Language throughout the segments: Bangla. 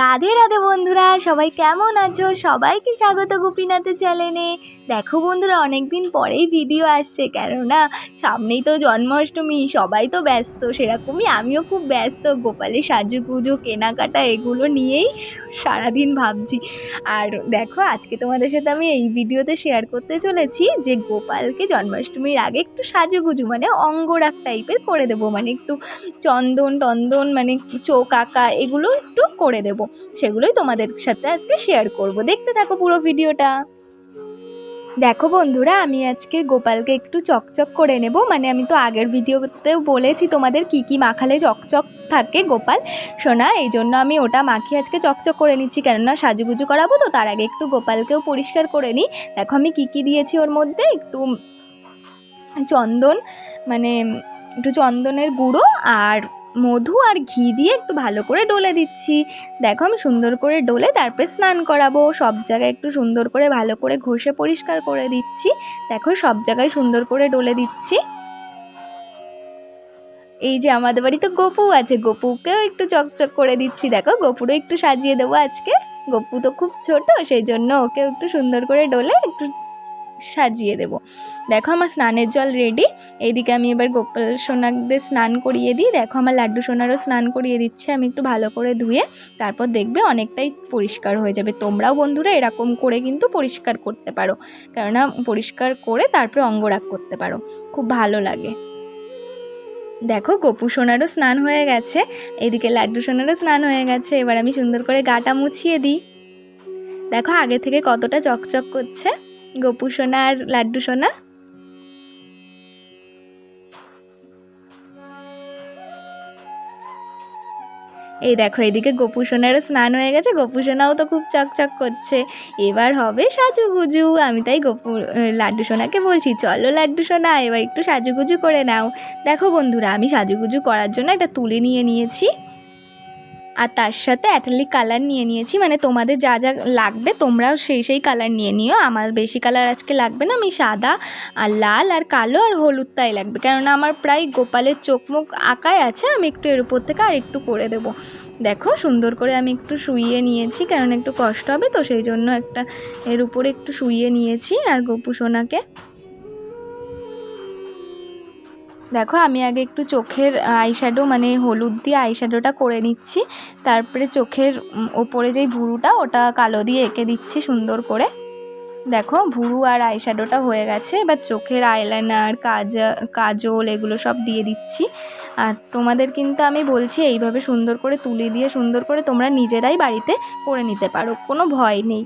রাধে রাধে বন্ধুরা, সবাই কেমন আছো? সবাইকে স্বাগত গোপীনাথের চ্যানেলে দেখো বন্ধুরা অনেক দিন পরেই ভিডিও আসছে, কেননা সামনেই তো জন্মাষ্টমী, সবাই তো ব্যস্ত, সেরকমই আমিও খুব ব্যস্ত। গোপালের সাজুগুজু, কেনাকাটা, এগুলো নিয়েই সারাদিন ভাবছি। আর দেখো, আজকে তোমাদের সাথে আমি এই ভিডিওতে শেয়ার করতে চলেছি যে গোপালকে জন্মাষ্টমীর আগে একটু সাজুগুজু মানে অঙ্গরাগ টাইপের করে দেবো। মানে একটু চন্দন টন্দন মানে চোখ আঁকা, এগুলো একটু করে দেব। সেগুলোই তোমাদের সাথে আজকে শেয়ার করব। দেখতে থাকো পুরো ভিডিওটা। দেখো বন্ধুরা, আমি আজকে গোপালকে একটু চকচক করে নেব। মানে আমি তো আগের ভিডিওতেও বলেছি তোমাদের কি কি মাখালে চকচক থাকে গোপাল। সোনা, এই জন্য আমি ওটা মাখিয়ে আজকে চকচক করে নিচ্ছি। কেননা সাজুগুজু করাবো তো, তার আগে একটু গোপালকেও পরিষ্কার করে নিই। দেখো আমি কি কি দিয়েছি ওর মধ্যে, একটু চন্দন মানে একটু চন্দনের গুঁড়ো আর মধু আর ঘি দিয়ে একটু ভালো করে ডলে দিচ্ছি। দেখো আমি সুন্দর করে ডলে তারপরে স্নান করাবো। সব জায়গায় একটু সুন্দর করে ভালো করে ঘষে পরিষ্কার করে দিচ্ছি। দেখো সব জায়গায় সুন্দর করে ডলে দিচ্ছি। এই যে আমাদের বাড়িতে গপু আছে, গপুকেও একটু চকচক করে দিচ্ছি। দেখো গপুরও একটু সাজিয়ে দেবো আজকে। গপু তো খুব ছোট, সেই জন্য ওকেও একটু সুন্দর করে ডলে একটু সাজিয়ে দেব। দেখো আমার স্নানের জল রেডি এইদিকে আমি এবার গোপাল সোনাদের স্নান করিয়ে দিই। দেখো আমার লাড্ডু সোনারও স্নান করিয়ে দিচ্ছে। আমি একটু ভালো করে ধুয়ে তারপর দেখবে অনেকটাই পরিষ্কার হয়ে যাবে। তোমরাও বন্ধুরা এরকম করে কিন্তু পরিষ্কার করতে পারো। কেননা পরিষ্কার করে তারপরে অঙ্গরাগ করতে পারো। খুব ভালো লাগে। দেখো গপু সোনারও স্নান হয়ে গেছে। এদিকে লাড্ডু সোনারও স্নান হয়ে গেছে। এবার আমি সুন্দর করে গাটা মুছিয়ে দিই। দেখো আগে থেকে কতটা চকচক করছে। গপু সোনা আর লাড্ডু সোনা। এই দেখো, এদিকে গোপু সোনারও স্নান হয়ে গেছে, গোপু সোনাও তো খুব চকচক করছে। এবার হবে সাজুগুজু, আমি তাই গোপু লাড্ডু সোনাকে বলছি, চলো লাড্ডু সোনা, এবার একটু সাজুগুজু করে নাও। দেখো বন্ধুরা, আমি সাজুগুজু করার জন্য একটা তুলে নিয়ে নিয়েছি। আর তার সাথে অ্যাটালিক কালার নিয়ে নিয়েছি। মানে তোমাদের যা যা লাগবে তোমরাও সেই সেই কালার নিয়ে নিও। আমার বেশি কালার আজকে লাগবে না, আমি সাদা আর লাল আর কালো আর হলুদটাই লাগবে। কেননা আমার প্রায় গোপালের চোখ মুখ আঁকাই আছে, আমি একটু এর উপর থেকে আর একটু করে দেবো। দেখো সুন্দর করে আমি একটু শুইয়ে নিয়েছি কারণ একটু কষ্ট হবে তো, সেই জন্য একটা এর উপরে একটু শুইয়ে নিয়েছি আর গোপু সোনাকে। দেখো, আমি আগে একটু চোখের আইশ্যাডো মানে হলুদ দিয়ে আইশ্যাডোটা করে নিচ্ছি। তারপরে চোখের ওপরে যেই ভুরুটা, ওটা কালো দিয়ে এঁকে দিচ্ছি সুন্দর করে। দেখো, ভুরু আর আইশ্যাডোটা হয়ে গেছে। এবার চোখের আইলাইনার কাজা, কাজল, এগুলো সব দিয়ে দিচ্ছি। আর তোমাদের কিন্তু আমি বলছি, এইভাবে সুন্দর করে তুলি দিয়ে, সুন্দর করে তোমরা নিজেরাই বাড়িতে করে নিতে পারো। কোনো ভয় নেই।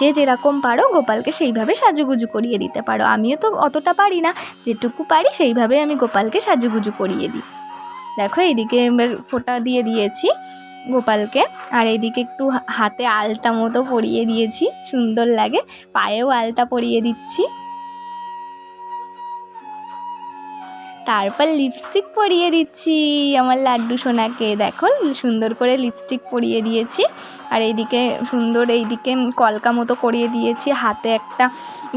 যে যেরকম পারো গোপালকে সেইভাবে সাজুগুজু করিয়ে দিতে পারো। আমিও তো অতটা পারি না, যেটুকু পারি সেইভাবে আমি গোপালকে সাজুগুজু করিয়ে দিই। দেখো, এইদিকে এবার ফোঁটা দিয়ে দিয়েছি গোপালকে, আর এইদিকে একটু হাতে আলতা মতো পরিয়ে দিয়েছি, সুন্দর লাগে। পায়েও আলতা পরিয়ে দিচ্ছি। তারপর লিপস্টিক পরিয়ে দিচ্ছি। আমার লাড্ডু সোনাকে দেখো, সুন্দর করে লিপস্টিক পরিয়ে দিয়েছি। আর এইদিকে সুন্দর এইদিকে কলকা মতো করিয়ে দিয়েছি, হাতে একটা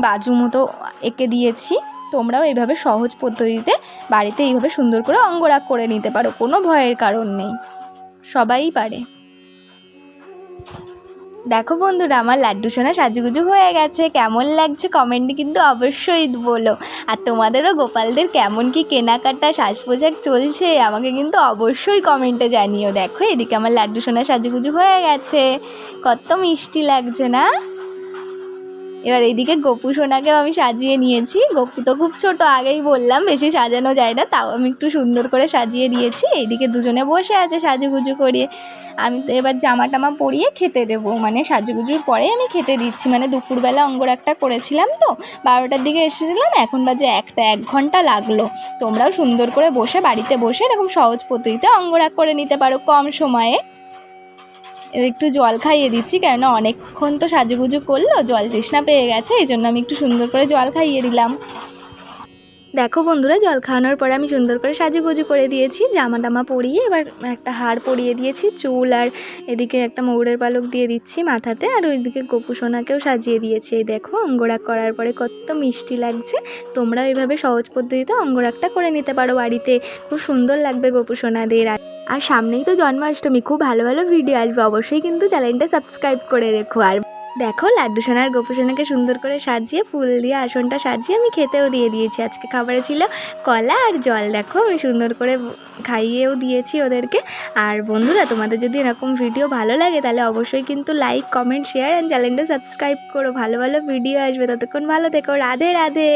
বাজু মতো এঁকে দিয়েছি। তোমরাও এইভাবে সহজ পদ্ধতিতে বাড়িতে এইভাবে সুন্দর করে অঙ্গরাগ করে নিতে পারো, কোনো ভয়ের কারণ নেই। সবাই পারে। দেখো বন্ধুরা, আমার লাড্ডু সোনা সাজুগুজু হয়ে গেছে। কেমন লাগছে কমেন্টে কিন্তু অবশ্যই বলো। আর তোমাদেরও গোপালদের কেমন কি কেনাকাটা সাজ পোশাক চলছে, আমাকে কিন্তু অবশ্যই কমেন্টে জানিও। দেখো, এদিকে আমার লাড্ডু সোনা সাজুগুজু হয়ে গেছে। কত মিষ্টি লাগছে না? এবার এইদিকে গপু সোনাকেও আমি সাজিয়ে নিয়েছি। গপু তো খুব ছোট, আগেই বললাম বেশি সাজানো যায় না, তাও আমি একটু সুন্দর করে সাজিয়ে দিয়েছি। এইদিকে দুজনে বসে আছে সাজুগুজু করিয়ে আমি তো এবার জামা টামা পরিয়ে খেতে দেবো। মানে সাজুগুজুর পরে আমি খেতে দিচ্ছি। মানে দুপুরবেলা অঙ্গরাগটা করেছিলাম তো, বারোটার দিকে এসেছিলাম, এখন বাজে একটা, এক ঘণ্টা লাগল। তোমরাও সুন্দর করে বসে, বাড়িতে বসে এরকম সহজ পদ্ধতিতে অঙ্গরাগ করে নিতে পারো কম সময়ে। একটু জল খাইয়ে দিচ্ছি, কেননা অনেকক্ষণ তো সাজুগুজু করল, জল তৃষ্ণা পেয়ে গেছে, এই জন্য আমি একটু সুন্দর করে জল খাইয়ে দিলাম। দেখো বন্ধুরা, জল খাওয়ানোর পরে আমি সুন্দর করে সাজুগুজু করে দিয়েছি জামা টামা পরিয়ে এবার একটা হাড় পরিয়ে দিয়েছি, চুল আর এদিকে একটা ময়ূরের পালক দিয়ে দিচ্ছি মাথাতে, আর ওইদিকে গোপুসোনাকেও সাজিয়ে দিয়েছি, এই দেখো অঙ্গরাগ করার পরে কত মিষ্টি লাগছে তোমরা এইভাবে সহজ পদ্ধতিতে অঙ্গরাগটা করে নিতে পারো বাড়িতে, খুব সুন্দর লাগবে গোপুসোনাদের আর আর সামনেই তো জন্মাষ্টমী, খুব ভালো ভালো ভিডিও আসবে, অবশ্যই কিন্তু চ্যানেলটা সাবস্ক্রাইব করে রেখো। আর দেখো, লাড্ডু সোনার গোপু সোনাকে সুন্দর করে সাজিয়ে, ফুল দিয়ে আসনটা সাজিয়ে আমি খেতেও দিয়ে দিয়েছি। আজকে খাবারে ছিল কলা আর জল। দেখো, আমি সুন্দর করে খাইয়েও দিয়েছি ওদেরকে। আর বন্ধুরা, তোমাদের যদি এরকম ভিডিও ভালো লাগে, তাহলে অবশ্যই কিন্তু লাইক কমেন্ট শেয়ার অ্যান্ড চ্যানেলটা সাবস্ক্রাইব করো। ভালো ভালো ভিডিও আসবে। ততক্ষণ ভালো থেকো। রাধে রাধে।